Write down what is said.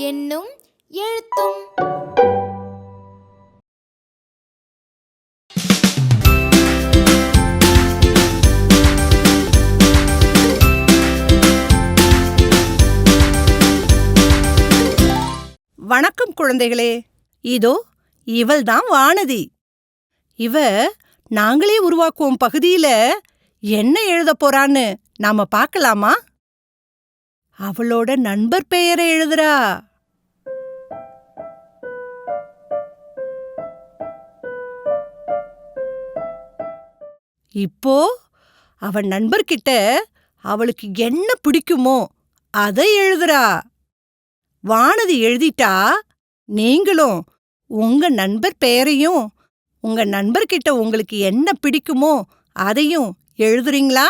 என்னும் எழுத்தும். வணக்கம் குழந்தைகளே. இதோ இவள்தான் வானதி. இவ நாங்களே உருவாக்குவோம் பகுதியில என்ன எழுதப் போறான்னு நாம பார்க்கலாமா? அவளோட நண்பர் பெயரை எழுதுறா. இப்போ அவன் நண்பர்கிட்ட அவளுக்கு என்ன பிடிக்குமோ அதை எழுதுறா. வானதி எழுதிட்டா நீங்களும் உங்க நண்பர் பெயரையும் உங்க நண்பர்கிட்ட உங்களுக்கு என்ன பிடிக்குமோ அதையும் எழுதுறீங்களா?